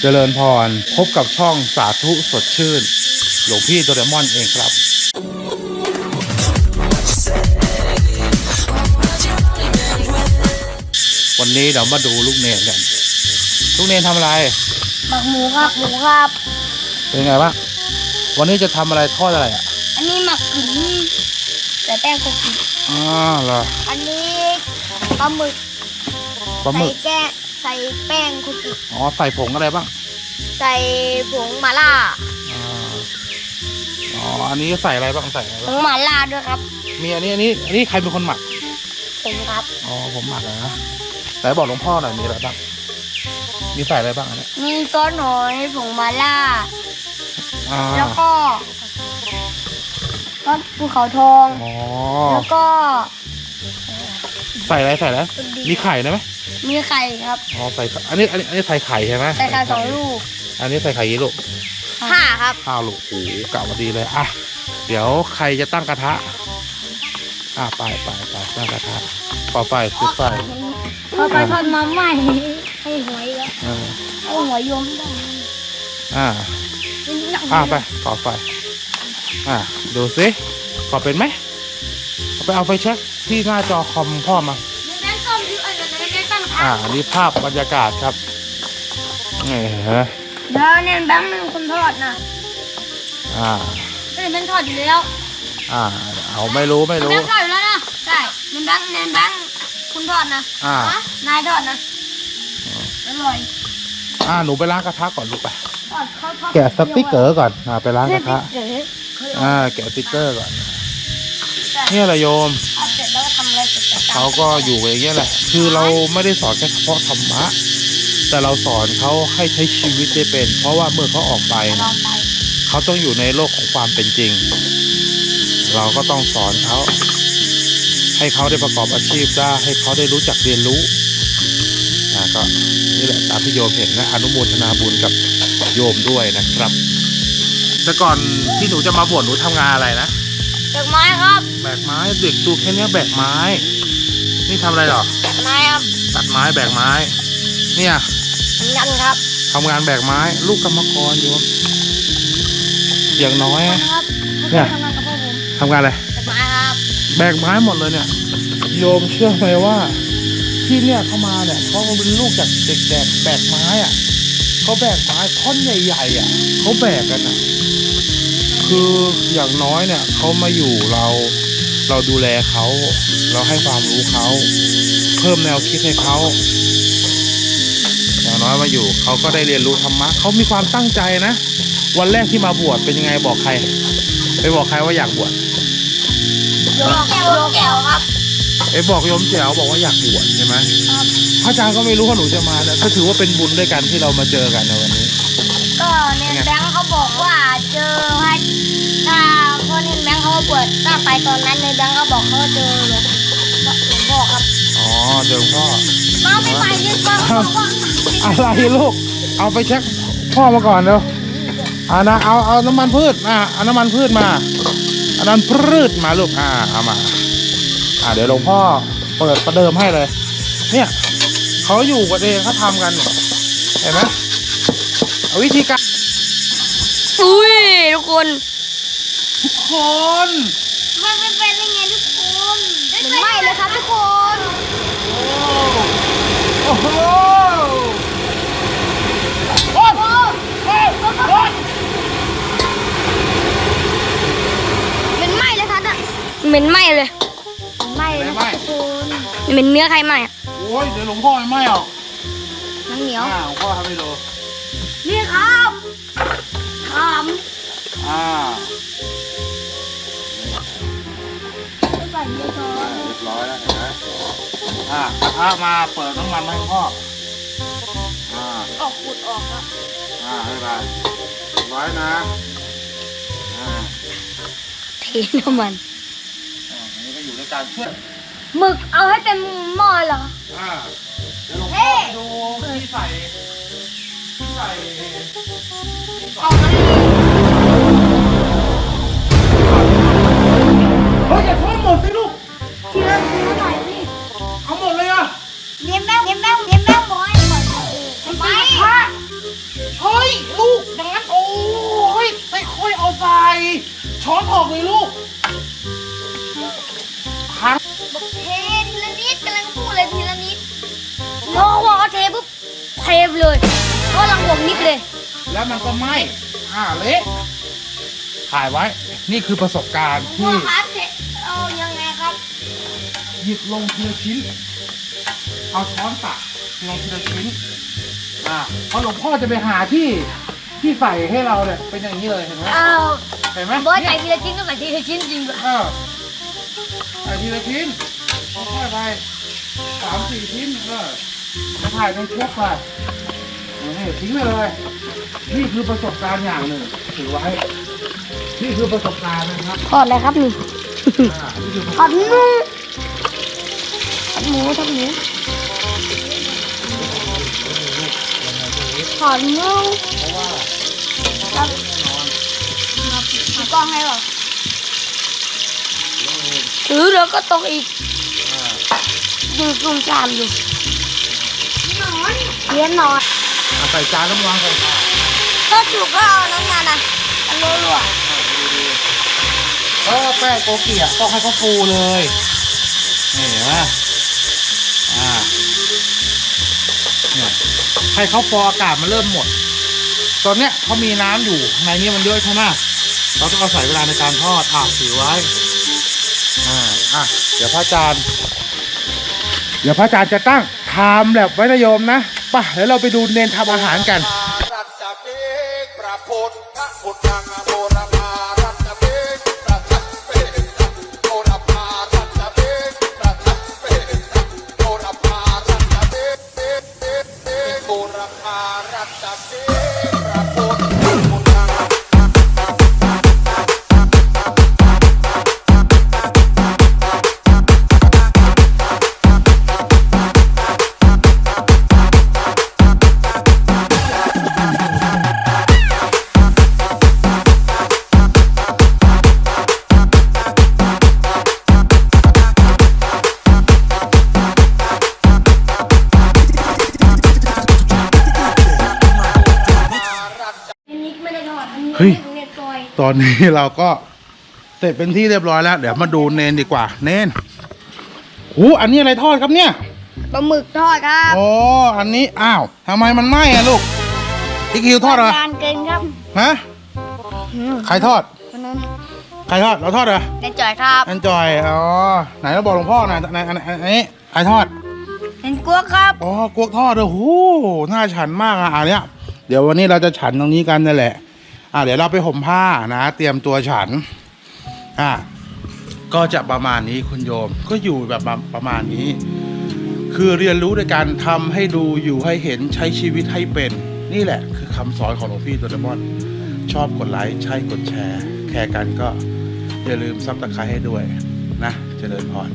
เจริญพร พบกับช่องสาธุสดชื่น หลวงพี่โดเรมอนเองครับ วันนี้เดี๋ยวมาดูลูกเนนกัน ลูกเนนทำอะไร หมักหมูครับหมูครับ เป็นไงบ้างวันนี้จะทำอะไรทอดอะไรอะอันนี้หมักกึ๋นใส่แป้งคุกกี้อ๋อเหรออันนี้ปลาหมึกปลาหมึก ใส่แก้ ใส่แป้งคุกกี้อ๋อใส่ผงอะไรบ้างใส่ผงหม่าล่าอ่าอ๋ออันนี้ใส่อะไรบ้างใส่อะไรผบ้างงหม่าล่าด้วยครับ มีอันนี้อันนี้อันนี้ใครเป็นคนหมักผมครับ อ๋อผมหมักอะนะไหนบอกหลวงพ่อหน่อยมีอะไรบ้างมีใส่อะไรบ้างอันเนี้ยมีซอสหอยผงหม่าล่า อ่าแล้วก็ก็ภูเขาทอง อ๋อแล้วก็ ใส่อะไรใส่อะไรมีไข่ได้ไหมมีไข่ครับ อ๋อใส่ไข่อันนี้อันนี้อันนี้ใส่ไข่ใช่ไหมใส่ไข่สองลูก อันนี้ใส่ไข่กี่ลูกห้าครับข้าวลูกโอ้โหกะมาดีเลย อะ เดี๋ยวใครจะตั้งกระทะ อะไปไปไปตั้งกระทะก่อไฟจุดไฟพอไปทอดมาใหม่ให้หวยแล้วเออให้หวยโยมได้อ่าอ่าไปก่อไฟอ่าดูสิก่อเป็นไหมเอาไปเอาไฟแช็ก ที่หน้าจอคอมพ่อมาแม่ส้มที่อันนั้นได้ตั้งอ่านี่ภาพบรรยากาศครับนี่เห็นไหมเดี๋ยวเนี่ยแบงค์เป็นคนทอดนะอ่าเป็นแบงค์ทอดอยู่แล้ว อ่า เอาไม่รู้ไม่รู้แบงค์ทอดอยู่แล้วนะใช่เนนแบงค์เนนแบงค์คุณทอดนะอ่าฮะนายทอดนะอร่อยอ่าหนูไปล้างกระทะก่อนลูกไปทอดเขาทอดแกะสติ๊กเกอร์ก่อนอ่าไปล้างกระทะเก๋อ่าแกะสติ๊กเกอร์ก่อน เนี่ยแหละโยมทอดเสร็จแล้วก็ทำอะไรเสร็จแล้วเขาก็อยู่อย่างเงี้ยแหละ คือเราไม่ได้สอนแค่เฉพาะธรรมะ แต่เราสอนเขาให้ใช้ชีวิตได้เป็น เพราะว่าเมื่อเขาออกไปลนะองไปเขาต้องอยู่ในโลกของความเป็นจริง เราก็ต้องสอนเขา ให้เขาได้ประกอบอาชีพได้ ให้เขาได้รู้จักเรียนรู้นะก็นี่แหละตามที่โยมเห็นนะ อนุโมทนาบุญกับโยมด้วยนะครับ แต่ก่อนที่หนูจะมาบวชหนูทำงานอะไรนะ ดอกไม้ครับแบกไม้เด็กตัวแค่เนี้ยแบกไม้ นี่ทำอะไรหรอไม้ครับตัดไม้แบกไม้ เนี่ยเหมือนกันครับทำงานแบกไม้ ลูกกรรมกรโยมอย่างน้อยครับเนี่ยทำงานกับพ่อผมทำงานอะไรดอกไม้ครับแบกไม้หมดเลยเนี่ย โยมเชื่อไหมว่า ที่เนี่ยเขามาเนี่ยเขาเป็นลูกจากเด็กแบกแบกไม้อะเขาแบกไม้ท่อนใหญ่ๆอะเขาแบกกันอะ คืออย่างน้อยเนี่ยเขามาอยู่เราเราดูแลเขา เราให้ความรู้เขา เพิ่มแนวคิดให้เขาอย่างน้อยมาอยู่เขาก็ได้เรียนรู้ธรรมะเขามีความตั้งใจนะ วันแรกที่มาบวชเป็นยังไงบอกใคร ไปบอกใครว่าอยากบวชโยกแก้วโยกแก้วครับไอ้บอกโยมแจ๋วบอกว่าอยากบวชใช่ไหมครับพระอาจารย์ก็ไม่รู้ว่าหนูจะมาเนี่ยก็ถือว่าเป็นบุญด้วยกันที่เรามาเจอกันในวันนี้ ก็เนนแบงค์เขาบอก เปิดถ้าไปตอนนั้นเนนแบงค์เขาบอกเขาเจอหลวงหลวงพ่อครับอ๋อเจอพ่อมาไม่ไปยึดมาเขาบอกว่าอะไรลูก เอาไปเช็คพ่อมาก่อนเร็วอ่านะเอาเอาน้ำมันพืชอ่าเอาน้ำมันพืชมาเอาน้ำมันพืชมาลูกอ่าเอามา อ่าเดี๋ยวหลวงพ่อเปิดประเดิมให้เลย เนี่ยเขาอยู่กันเองเขาทำกันเนี่ยเห็นไหมเอาวิธีการอุ้ยทุกคน คนมันเป็นเป็นยังไงทุกคนมันไหม้เลยครับทุกคนโอ้โหโอ้โหโอ้โหมันไหม้เลยครับเหม็นไหม้เลยไหม้เลยนะไม่ทุกคนเหม็นเนื้อใครไหม้อะโอ้ยเดี๋ยวหลวงพ่อไม่ไหม่หรอกน้ำเหนียวอ่าหลวงพ่อทำให้ดูนี่ครับครับอ่า เยอะก่อนเรียบร้อยแล้วเห็นไหมอ่ากระทะมาเปิดน้ำมันมาให้พ่ออ่าออกขูดออกแล้วอ่าไม่เป็นไรเรียบร้อยนะอ่าเทน้ำมันอ่าอันนี้ก็อยู่ในการช่วยหมึกเอาให้เต็มหม้อเหรอ อ่าเดี๋ยวลงพ่อดูที่ใส่ที่ใส่ออกมาเล ดสิลูก ทีละทีละหน่อยสิเอาหมดเลยอะเนี่ยแมวเนี่ยแมวเนี่ยแมวหมยบอยหมดไปเฮ้ยลูกอย่างนั้นโอ้ยไม่ค่อยเอาใจช้อนออกเลยลูกฮะบอกเททีละนิดกำลังพูดเลยทีละนิดน้องบอกว่าเทปุ๊บเทไปเลยก็ลังหวงนิดเลย แล้วมันก็ไหม้อ่าเละถ่ายไว้ นี่คือประสบการณ์พี่ ยิบลงทีละชิ้น เอาช้อนตักลงทีละชิ้น อ่าเพราะหลวงพ่อจะไปหาที่ที่ใส่ให้เราเนี่ยเป็นอย่างนี้เลยเห็นไหมเอาเห็นไหมบอสใส่เนี่ยทีละชิ้นก็ใส่ทีละชิ้นจริงด้วยเออใส่ทีละชิ้นค่อยๆไปสามสี่ชิ้นเออจะถ่ายในชุกไปนี่ทิ้งไปเลย นี่คือประสบการณ์อย่างหนึ่งถือไว้ นี่คือประสบการณ์นะครับ ทอดอะไรครับนี่ อ่านี่คือประสบทอดหมู ทอดหมูทอดหมูทอดหมูเพราะว่าครับมีกล้องให้เหรอถือเดี๋ยวก็ตกอีกอ่าดูซุ่มซ่ามอยู่นอนเลี้ยนนอนเอาใส่จานแล้วมาวางใส่ถาดก็ถูกก็เอาน้ำงานอะอันรัวเออแป้งโกเกียต้องให้เขาฟูเลยนี่เห็นไหม ให้เขาฟออากาศมันเริ่มหมด ตอนเนี้ยเขามีน้ำอยู่ในนี้มันเยอะใช่ไหมเราต้องอาศัยเวลาในการทอดอะถือไว้อ่าอะเดี๋ยวพระอาจารย์เดี๋ยวพระอาจารย์จะตั้งไทม์แลบไว้นะโยมนะป่ะเดี๋ยวเราไปดูเนนทำอาหารกันรัตเบกประพุทธ ตอนนี้เราก็เสร็จเป็นที่เรียบร้อยแล้ว เดี๋ยวมาดูเนนดีกว่า เนนโอ้อันนี้อะไรทอดครับเนี่ยปลาหมึกทอดครับอ๋ออันนี้อ้าวทำไมมันไหม้อะลูกอีคิวทอดเหรอการเกินครับฮะอืมใครทอดคนนั้นใครทอดเราทอดเหรอเล่นจ่อยครับอันจอยอ๋อไหนเราบอกหลวงพ่อหน่อยไหนอันอันอันนี้ใครทอดเล่นกลัวครับอ๋อกวกทอดเลยโอ้โหน่าฉันมากอะอันเนี้ยเดี๋ยววันนี้เราจะฉันตรงนี้กันนั่นแหละ อะเดี๋ยวเราไปห่มผ้านะ เตรียมตัวฉัน อะก็จะประมาณนี้คุณโยม ก็อยู่แบบประมาณนี้ คือเรียนรู้ในการทำให้ดูอยู่ให้เห็นใช้ชีวิตให้เป็น นี่แหละ คือคำสอนของหลวงพี่ตัวเดมอน ชอบกดไลค์ใช่กดแชร์แคร์กันก็อย่าลืมซับตะไคร้ให้ด้วยนะ เจริญพร